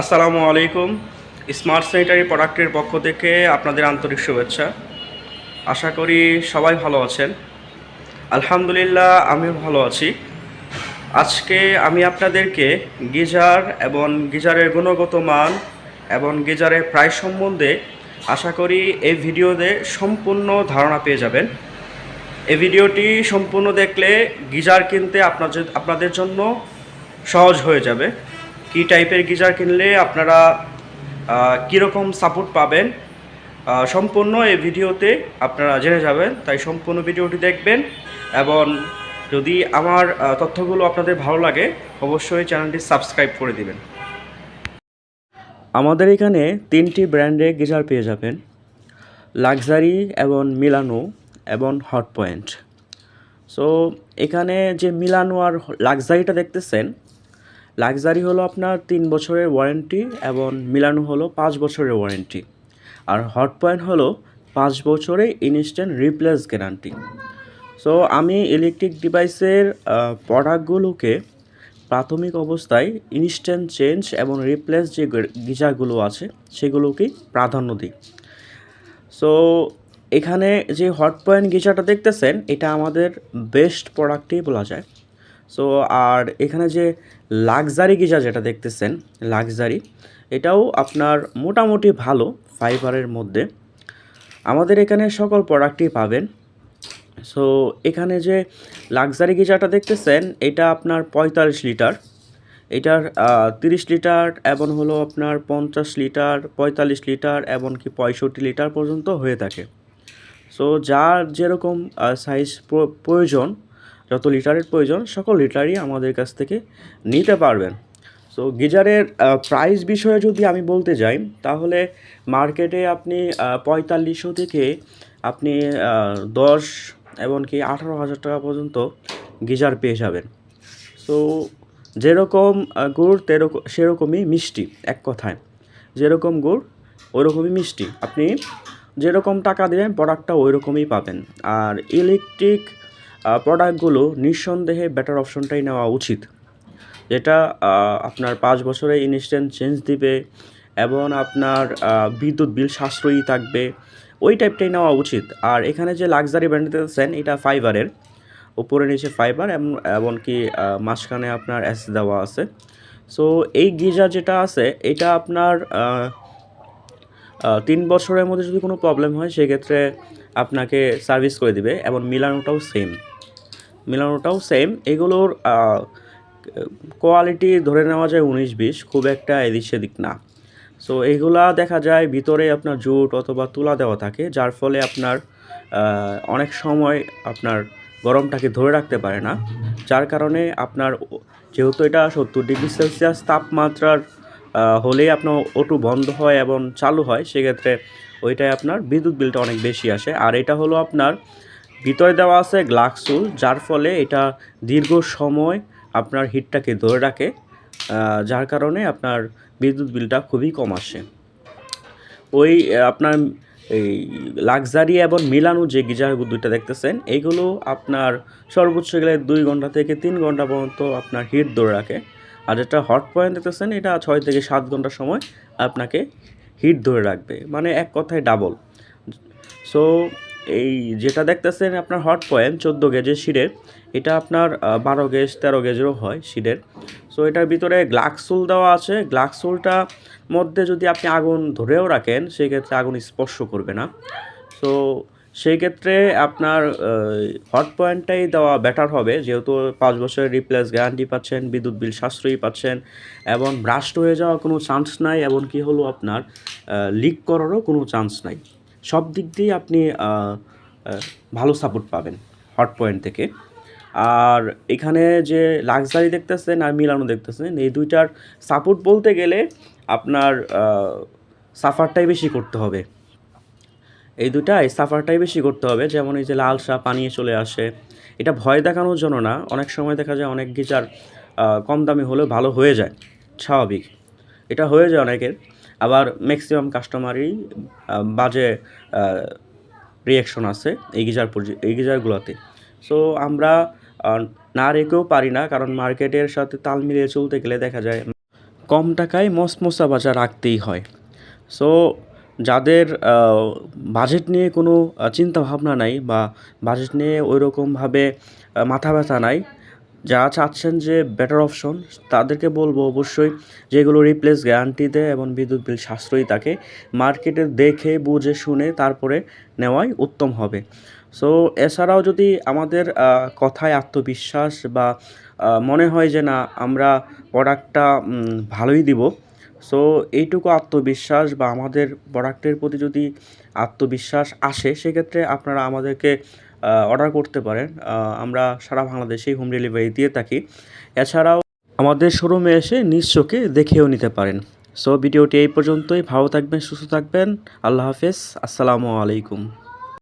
আসসালামু আলাইকুম। Smart sanitary প্রোডাক্টের পক্ষ থেকে আপনাদের আন্তরিক শুভেচ্ছা। আশা করি সবাই ভালো আছেন। আলহামদুলিল্লাহ, আমিও ভালো আছি। আজকে আমি আপনাদেরকে গিজার এবং গিজারের গুণগত মান এবং গিজারের প্রাইস সম্বন্ধে আশা করি এই ভিডিওতে সম্পূর্ণ ধারণা পেয়ে যাবেন। এই ভিডিওটি সম্পূর্ণ দেখলে গিজার কিনতে আপনাদের আপনাদের জন্য সহজ হয়ে যাবে। কী টাইপের গিজার কিনলে আপনারা কীরকম সাপোর্ট পাবেন সম্পূর্ণ এই ভিডিওতে আপনারা জেনে যাবেন। তাই সম্পূর্ণ ভিডিওটি দেখবেন এবং যদি আমার তথ্যগুলো আপনাদের ভালো লাগে, অবশ্যই চ্যানেলটি সাবস্ক্রাইব করে দিবেন। আমাদের এখানে তিনটি ব্র্যান্ডের গিজার পেয়ে যাবেন। লাক্সারি এবং মিলানো এবং হট পয়েন্ট সো, এখানে যে মিলানো আর লাক্সারিটা দেখতেছেন লাক্সারি হলো আপনার তিন বছরের ওয়ারেন্টি এবং মিলানো হলো পাঁচ বছরের ওয়ারেন্টি আর হট পয়েন্ট হলো পাঁচ বছরের ইনস্ট্যান্ট রিপ্লেস গ্যারান্টি সো আমি ইলেকট্রিক ডিভাইসের প্রোডাক্টগুলোকে প্রাথমিক অবস্থায় ইনস্ট্যান্ট চেঞ্জ এবং রিপ্লেস যে গিজারগুলো আছে, সেগুলোকেই প্রাধান্য দিই। সো এখানে যে হট পয়েন্ট গিজারটা দেখতেছেন, এটা আমাদের বেস্ট প্রোডাক্টই বলা যায়। সো আর এখানে যে লাক্সারি গিজার যেটা দেখতেছেন লাক্সারি এটাও আপনার মোটামুটি ভালো ফাইবারের মধ্যে। আমাদের এখানে সকল প্রোডাক্টই পাবেন। সো এখানে যে লাক্সারি গিজারটা দেখতেছেন, এটা আপনার পঁয়তাল্লিশ লিটার। এটার তিরিশ লিটার এবং হলো আপনার পঞ্চাশ লিটার, পঁয়তাল্লিশ লিটার এমনকি পঁয়ষট্টি লিটার পর্যন্ত হয়ে থাকে। সো যার যেরকম সাইজ প্রয়োজন যত লিটারের প্রয়োজন, সকল লিটারই আমাদের কাছ থেকে নিতে পারবেন। সো গিজারের প্রাইস বিষয়ে যদি আমি বলতে যাই, তাহলে মার্কেটে আপনি পঁয়তাল্লিশশো থেকে আপনি দশ এমনকি আঠারো হাজার টাকা পর্যন্ত গিজার পেয়ে যাবেন। সো যেরকম গুড় তেরকম সেরকমই মিষ্টি, এক কথায়। যেরকম গুড়, ওরকমই মিষ্টি। আপনি যেরকম টাকা দেবেন প্রোডাক্টটা ওই রকমই পাবেন। আর ইলেকট্রিক প্রোডাক্টগুলো নিঃসন্দেহে বেটার অপশনটাই নেওয়া উচিত। যেটা আপনার পাঁচ বছরে ইনস্ট্যান্ট চেঞ্জ দিবে এবং আপনার বিদ্যুৎ বিল সাশ্রয়ী থাকবে, ওই টাইপটাই নেওয়া উচিত। আর এখানে যে লাক্সারি ব্র্যান্ড দিতেছেন এটা ফাইবারের উপরে নিচে ফাইবার এবং, এমনকি মাঝখানে আপনার অ্যাস দেওয়া আছে। সো এই গিজার যেটা আছে, এটা আপনার তিন বছরের মধ্যে যদি কোনো প্রবলেম হয়, সেক্ষেত্রে আপনাকে সার্ভিস করে দিবে এবং মিলানোটাও সেম মিলানোটাও সেম এগুলোর কোয়ালিটি ধরে নেওয়া যায় উনিশ বিশ, খুব একটা এদিক সেদিক না। সো এইগুলা দেখা যায় ভিতরে আপনার জুট অথবা তুলা দেওয়া থাকে, যার ফলে আপনার অনেক সময় আপনার গরমটাকে ধরে রাখতে পারে না, যার কারণে আপনার যেহেতু এটা সত্তর ডিগ্রি সেলসিয়াস তাপমাত্রার হলেই আপনার ওটু বন্ধ হয় এবং চালু হয়, সেক্ষেত্রে ওইটাই আপনার বিদ্যুৎ বিলটা অনেক বেশি আসে। আর এটা হলো আপনার ভিতরে দেওয়া আছে গ্লাক্সুল যার ফলে এটা দীর্ঘ সময় আপনার হিটটাকে ধরে রাখে যার কারণে আপনার বিদ্যুৎ বিলটা খুবই কম আসে। ওই, আপনার এই লাক্সারি এবং মিলানো যে গিজার দুইটা দেখতেছেন, এইগুলো আপনার সর্বোচ্চ গেলে দুই ঘণ্টা থেকে তিন ঘণ্টা পর্যন্ত আপনার হিট ধরে রাখে। আর যেটা হট পয়েন্ট দেখতেছেন, এটা ছয় থেকে সাত ঘণ্টা সময় আপনাকে হিট ধরে রাখবে। মানে এক কথায় ডাবল সো এই যেটা দেখতেছেন আপনার হট পয়েন্ট চোদ্দ গেজের শিরের এটা আপনার বারো গেজ তেরো গেজেরও হয় শিরের সো এটার ভিতরে গ্লাক্সুল দেওয়া আছে। গ্লাক্সুলটা মধ্যে যদি আপনি আগুন ধরেও রাখেন, সেক্ষেত্রে আগুন স্পর্শ করবে না। সো সেই ক্ষেত্রে আপনার হট পয়েন্টটাই দেওয়া বেটার হবে। যেহেতু পাঁচ বছরের রিপ্লেস গ্যারান্টি পাচ্ছেন, বিদ্যুৎ বিল সাশ্রয়ী পাচ্ছেন, এবং ব্রাস্ট হয়ে যাওয়ার কোনো চান্স নাই এবং কি হলো আপনার লিক করারও কোনো চান্স নাই। সব দিক দিয়ে আপনি ভালো সাপোর্ট পাবেন হট পয়েন্ট থেকে। আর এখানে যে লাক্সারি দেখতেছেন আর মিলানো দেখতেছেন, এই দুইটার সাপোর্ট বলতে গেলে আপনার সাফারটাই বেশি করতে হবে। এই দুটাই সাফারটাই বেশি করতে হবে। যেমন এই যে লাল সাপ পানিয়ে চলে আসে। এটা ভয় দেখানোর জন্য না, অনেক সময় দেখা যায় অনেক গিজার কম দামি হলেও ভালো হয়ে যায়। স্বাভাবিক। এটা হয়ে যায় অনেকের। আবার ম্যাক্সিমাম কাস্টমারই বাজে রিয়াকশন আছে এই গিজার এই গিজারগুলোতে। সো আমরা না রেখেও পারি না, কারণ মার্কেটের সাথে তাল মিলিয়ে চলতে গেলে দেখা যায় কম টাকায় মসমসা বাজার রাখতেই হয়। সো যাদের বাজেট নিয়ে কোনো চিন্তা ভাবনা নাই বা বাজেট নিয়ে ওই রকমভাবে মাথা ব্যথা নাই, যারা চাচ্ছেন যে বেটার অপশন তাদেরকে বলব অবশ্যই যেগুলো রিপ্লেস গ্যারান্টি দেয় এবং বিদ্যুৎ বিল সাশ্রয়ী থাকে মার্কেটে দেখে, বুঝে, শুনে তারপরে নেওয়াই উত্তম হবে। সো এছাড়াও যদি আমাদের কথায় আত্মবিশ্বাস বা মনে হয় যে না, আমরা প্রোডাক্টটা ভালোই দিব সো এইটুকু আত্মবিশ্বাস বা আমাদের প্রোডাক্টের প্রতি যদি আত্মবিশ্বাস আসে, সেক্ষেত্রে আপনারা আমাদেরকে অর্ডার করতে পারেন। আমরা সারা বাংলাদেশেই হোম ডেলিভারি দিয়ে থাকি। এছাড়াও আমাদের শোরুমে এসে নিজ চোখে দেখেও নিতে পারেন। সো ভিডিওটি এই পর্যন্তই। ভালো থাকবেন, সুস্থ থাকবেন। আল্লাহ হাফেজ। আসসালামু আলাইকুম।